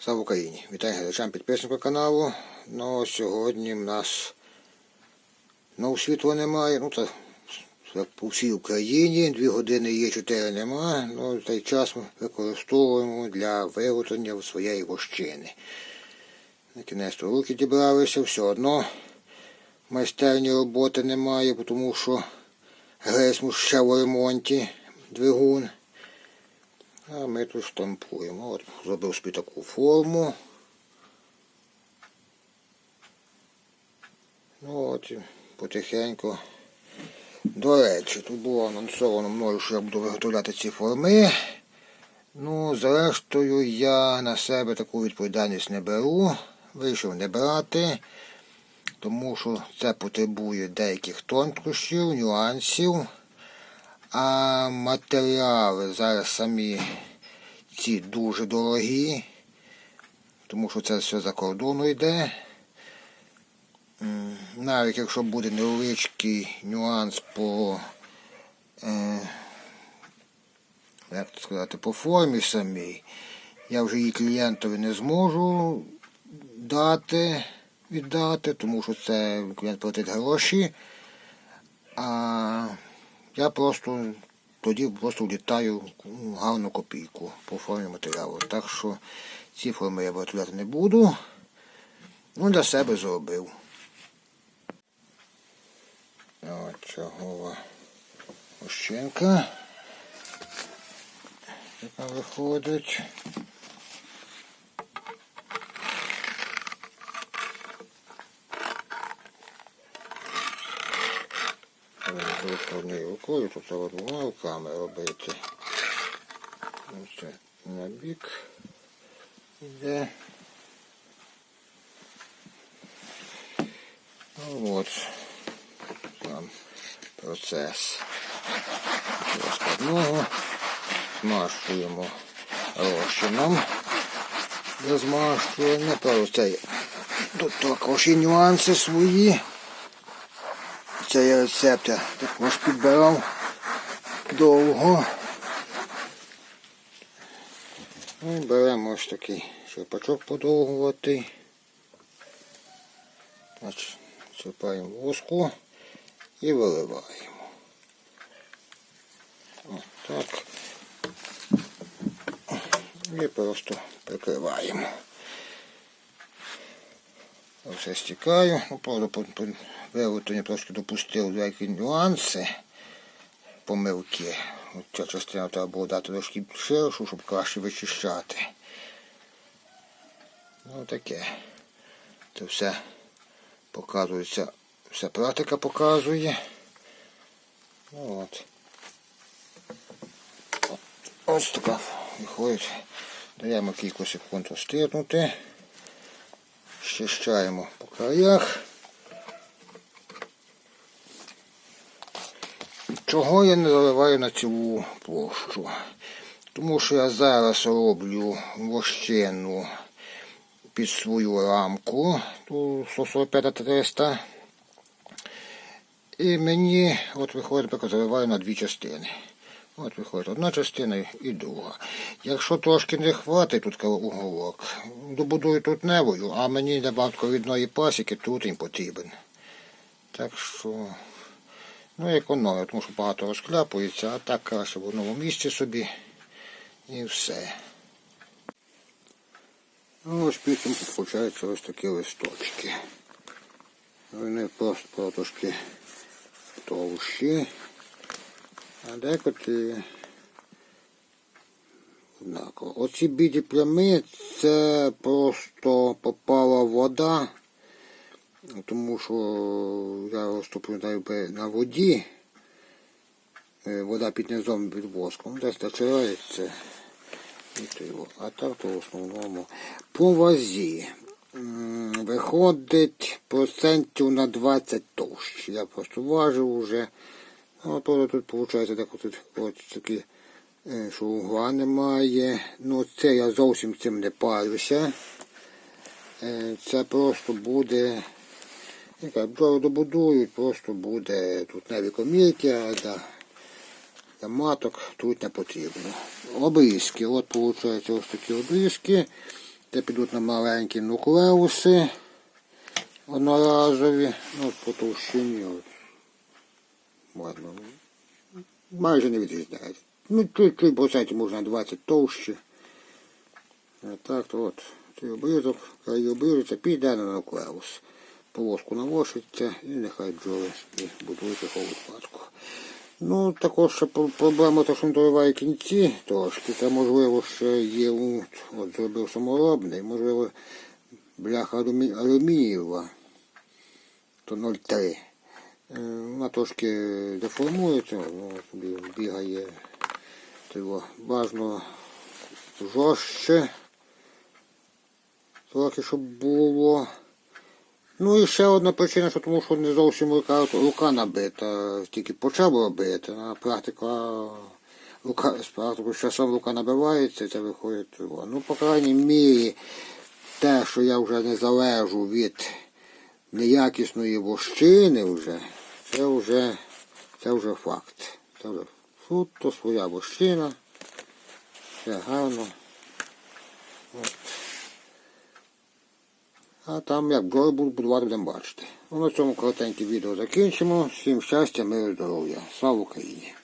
Слава Україні! Вітаю глядачам підписникам каналу. Ну, сьогодні в нас ну, світла немає. Ну, це по всій Україні. Дві години є, чотири нема. Ну, цей час ми використовуємо для виготовлення своєї вощини. На кінець руки дібралися, все одно майстерні роботи немає, тому що гресму ще в ремонті двигун. А ми тут штампуємо. От зробив собі таку форму. Ну от потихеньку. До речі, тут було анонсовано мною, що я буду виготовляти ці форми. Ну, зрештою, я на себе таку відповідальність не беру. Вирішив не брати, тому що це потребує деяких тонкощів, нюансів. А матеріали зараз самі ці дуже дорогі, тому що це все за кордону йде. Навіть якщо буде невеличкий нюанс по, е, як сказати, по формі самій, я вже її клієнтові не зможу дати, віддати, тому що це клієнт платить гроші. А я просто тоді просто влітаю гарну копійку по формі матеріалу. Так що ці форми я виготовляти не буду. Ну, для себе зробив. От чергова ощенка. Яка виходить. Однією рукою, тут треба двома руками робити. Ось це на бік йде. Ну от сам процес. Складного. Змащуємо розчином для змащування. Тут також є нюанси свої. Це я рецепт я також підбирав довго. Ну, і беремо ось такий черпачок подовгуватий. Значить, черпаємо воску і виливаємо. Ось так. І просто прикриваємо. Все стікаю. Ну, правда, по, по виготовленню трошки допустив деякі нюанси, помилки. От ця частина треба було дати трошки ширшу, щоб краще вичищати. Ну таке. Це все показується, вся практика показує. Ну, от. Ось така виходить. Даємо кілька секунд розтирнути. Щищаємо по краях. Чого я не заливаю на цілу площу? Тому що я зараз роблю вощину під свою рамку, ту 145-300. І мені от виходить, заливаю на дві частини. От виходить одна частина і друга. Якщо трошки не хватить тут уголок, добудую тут невою, а мені для банковідної пасіки тут їм потрібен. Так що, ну економію, тому що багато розкляпується, а так краще в одному місці собі і все. Ну, ось потім получаються ось такі листочки. Вони просто трошки товщі. А декотрі однаково. Оці біді плями це просто попала вода, тому що я розтоплю на воді. Вода під низом під воском. Десь зачирається. А так то в основному по вазі. Виходить процентів на 20 товщ. Я просто важив вже. Ну, то тут виходить так от, от такі, е, що угла немає. Ну це я зовсім цим не парюся. Е, Це просто буде. Яка бджоли добудують, просто буде тут не комірки, а для, для маток тут не потрібно. Обрізки. От виходить ось такі обрізки. Це підуть на маленькі нуклеуси одноразові, ну, по товщині. От. Можна, майже не відрізняється. Ну, чуть-чуть процентів можна 20 товщі. А так то от, цей обрізок, край обрізаться, піде на нуклеус. Полоску навошиться і нехай бджоли собі будують його випадку. Ну, також ще проблема, то, що він дориває кінці трошки, це можливо ще є, от, от зробив саморобний, можливо, бляха алюмі... алюмінієва, то 0,3. Вона трошки деформується, ну, собі бігає того бажано жорстче. Трохи, щоб було. Ну і ще одна причина, що тому що не зовсім рука, рука набита, тільки почав робити, а практика рука з практикою з часом рука набивається, це виходить. Ну, по крайній мірі, те, що я вже не залежу від неякісної вощини вже, це вже, це вже факт. Це вже суто своя вощина. Все гарно. От. А там як бджоли будуть будувати, будемо бачити. Ну, на цьому коротеньке відео закінчимо. Всім щастя, миру, здоров'я. Слава Україні!